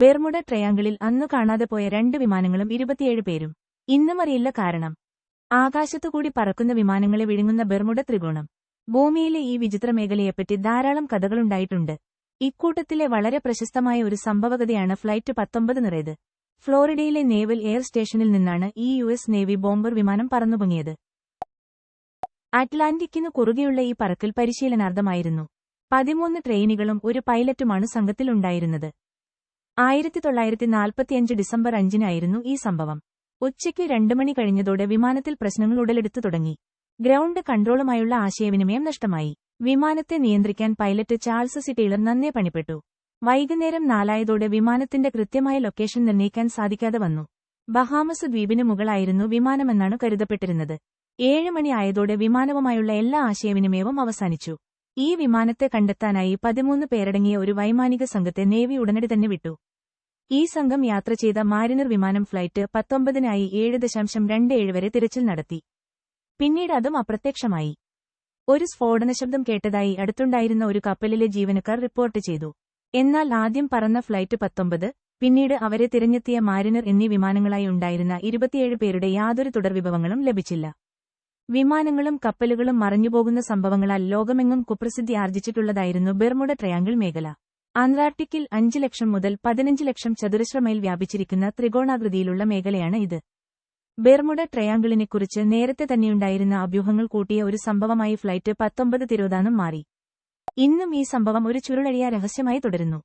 ബെർമുഡ ട്രയാങ്കിളിൽ അന്നു കാണാതെ പോയ രണ്ട് വിമാനങ്ങളും ഇരുപത്തിയേഴ് പേരും. ഇന്നും അറിയില്ല കാരണം. ആകാശത്തുകൂടി പറക്കുന്ന വിമാനങ്ങളെ വിഴുങ്ങുന്ന ബെർമുഡ ത്രികോണം. ഭൂമിയിലെ ഈ വിചിത്ര മേഖലയെപ്പറ്റി ധാരാളം കഥകളുണ്ടായിട്ടുണ്ട്. ഇക്കൂട്ടത്തിലെ വളരെ പ്രശസ്തമായ ഒരു സംഭവഗതിയാണ് ഫ്ലൈറ്റ് പത്തൊമ്പത് നിറയത് ഫ്ലോറിഡയിലെ നേവൽ എയർ സ്റ്റേഷനിൽ നിന്നാണ് ഈ യു എസ് നേവി ബോംബർ വിമാനം പറന്നുപൊങ്ങിയത്. അറ്റ്ലാന്റിക്കിനു കുറുകെയുള്ള ഈ പറക്കൽ പരിശീലനാർത്ഥമായിരുന്നു. പതിമൂന്ന് ട്രെയിനുകളും ഒരു പൈലറ്റുമാണ് സംഘത്തിലുണ്ടായിരുന്നത്. ആയിരത്തി തൊള്ളായിരത്തി നാൽപ്പത്തിയഞ്ച് ഡിസംബർ അഞ്ചിനായിരുന്നു ഈ സംഭവം. ഉച്ചയ്ക്ക് രണ്ടു മണി കഴിഞ്ഞതോടെ വിമാനത്തിൽ പ്രശ്നങ്ങൾ ഉടലെടുത്തു തുടങ്ങി. ഗ്രൗണ്ട് കൺട്രോളുമായുള്ള ആശയവിനിമയം നഷ്ടമായി. വിമാനത്തെ നിയന്ത്രിക്കാൻ പൈലറ്റ് ചാൾസ് സി ടീലർ നന്നേ പണിപ്പെട്ടു. വൈകുന്നേരം നാലായതോടെ വിമാനത്തിന്റെ കൃത്യമായ ലൊക്കേഷൻ നിർണയിക്കാൻ സാധിക്കാതെ വന്നു. ബഹാമസ് ദ്വീപിന് മുകളായിരുന്നു വിമാനമെന്നാണ് കരുതപ്പെട്ടിരുന്നത്. ഏഴ് മണി ആയതോടെ വിമാനവുമായുള്ള എല്ലാ ആശയവിനിമയവും അവസാനിച്ചു. ഈ വിമാനത്തെ കണ്ടെത്താനായി പതിമൂന്ന് പേരടങ്ങിയ ഒരു വൈമാനിക സംഘത്തെ നേവി ഉടനടി തന്നെ വിട്ടു. ഈ സംഘം യാത്ര ചെയ്ത മാരിനർ വിമാനം ഫ്ലൈറ്റ് പത്തൊമ്പതിനായി ഏഴ് ദശാംശം രണ്ട് ഏഴ് വരെ തിരച്ചിൽ നടത്തി. പിന്നീട് അതും അപ്രത്യക്ഷമായി. ഒരു സ്ഫോടന ശബ്ദം കേട്ടതായി അടുത്തുണ്ടായിരുന്ന ഒരു കപ്പലിലെ ജീവനക്കാർ റിപ്പോർട്ട് ചെയ്തു. എന്നാൽ ആദ്യം പറന്ന ഫ്ലൈറ്റ് പത്തൊമ്പത് പിന്നീട് അവരെ തിരഞ്ഞെത്തിയ മാരിനർ എന്നീ വിമാനങ്ങളായി ഉണ്ടായിരുന്ന ഇരുപത്തിയേഴ് പേരുടെ യാതൊരു തുടർവിഭവങ്ങളും ലഭിച്ചില്ല. വിമാനങ്ങളും കപ്പലുകളും മറഞ്ഞുപോകുന്ന സംഭവങ്ങളാൽ ലോകമെങ്ങും കുപ്രസിദ്ധി ആർജിച്ചിട്ടുള്ളതായിരുന്നു ബെർമുഡ ട്രയാങ്കിൾ മേഖല. അന്റാർട്ടിക്കിൽ അഞ്ച് ലക്ഷം മുതൽ പതിനഞ്ച് ലക്ഷം ചതുരശ്ര മൈൽ വ്യാപിച്ചിരിക്കുന്ന ത്രികോണാകൃതിയിലുള്ള മേഖലയാണ് ഇത്. ബെർമുഡ ട്രയാങ്കിളിനെക്കുറിച്ച് നേരത്തെ തന്നെയുണ്ടായിരുന്ന അഭ്യൂഹങ്ങൾ കൂട്ടിയ ഒരു സംഭവമായി ഫ്ലൈറ്റ് പത്തൊമ്പത് തിരുവതാനും മാറി. ഇന്നും ഈ സംഭവം ഒരു ചുരുളഴിയ രഹസ്യമായി തുടരുന്നു.